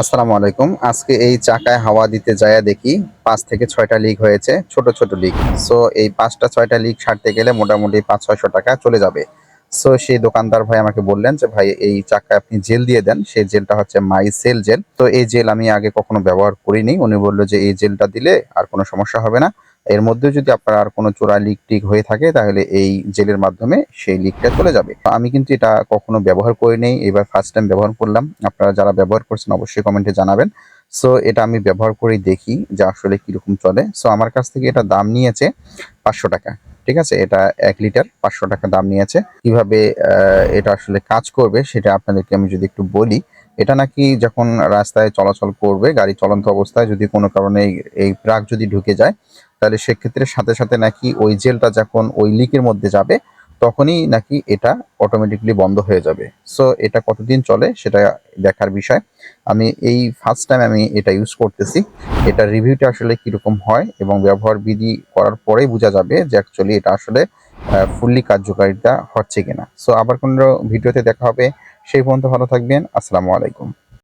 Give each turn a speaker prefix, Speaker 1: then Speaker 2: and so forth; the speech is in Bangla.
Speaker 1: আসসালামু আলাইকুম। আজকে এই চাকায় হাওয়া দিতে যায় দেখি পাঁচ থেকে ছয়টা লিক হয়েছে, ছোট ছোট লিক সো এই পাঁচটা, ছয়টা লিক সারতে গেলে মোটামুটি পাঁচ, ছয়শো টাকা চলে যাবে। সো সেই দোকানদার ভাই আমাকে বললেন যে, ভাই, এই চাকায় আপনি জেল দিয়ে দেন। সেই জেলটা হচ্ছে মাই সেল জেল। তো এই জেল আমি আগে কখনো ব্যবহার করিনি। উনি বলল যে, এই জেলটা দিলে আর কোনো সমস্যা হবে না। এর মধ্যে যদি আপনার আর কোনো চোরা লিক টিক হয়ে থাকে, তাহলে এই জেলের মাধ্যমে সেই লিকটা চলে যাবে। আমি কিন্তু এটা কখনো ব্যবহার করিনি এবার ফার্স্ট টাইম ব্যবহার করলাম। আপনারা যারা ব্যবহার করছেন, অবশ্যই কমেন্টে জানাবেন। সো এটা আমি ব্যবহার করে দেখি যে আসলে কীরকম চলে। সো আমার কাছ থেকে এটা দাম নিয়েছে পাঁচশো টাকা, ঠিক আছে? এটা এক লিটার পাঁচশো টাকা দাম নিয়েছে। কীভাবে এটা আসলে কাজ করবে, সেটা আপনাদেরকে আমি যদি একটু বলি। এটা নাকি যখন রাস্তায় চলাচল করবে, গাড়ি চলন্ত অবস্থায় যদি কোনো কারণে এই প্রাক যদি ঢুকে যায় তাহলে সেক্ষেত্রে সাথে সাথে নাকি ওই জেলটা যখন ওই লিকের মধ্যে যাবে, তখনই নাকি এটা অটোমেটিকলি বন্ধ হয়ে যাবে। সো এটা কতদিন চলে সেটা দেখার বিষয়। আমি এই ফার্স্ট টাইম আমি এটা ইউজ করতেছি। এটা রিভিউটা আসলে কীরকম হয় এবং ব্যবহার বিধি করার পরেই বোঝা যাবে যে অ্যাকচুয়ালি এটা আসলে ফুললি কার্যকারিতা হচ্ছে কিনা। সো আবার কোনো ভিডিওতে দেখা হবে। সেই পর্যন্ত ভালো থাকবেন। আসসালামু আলাইকুম।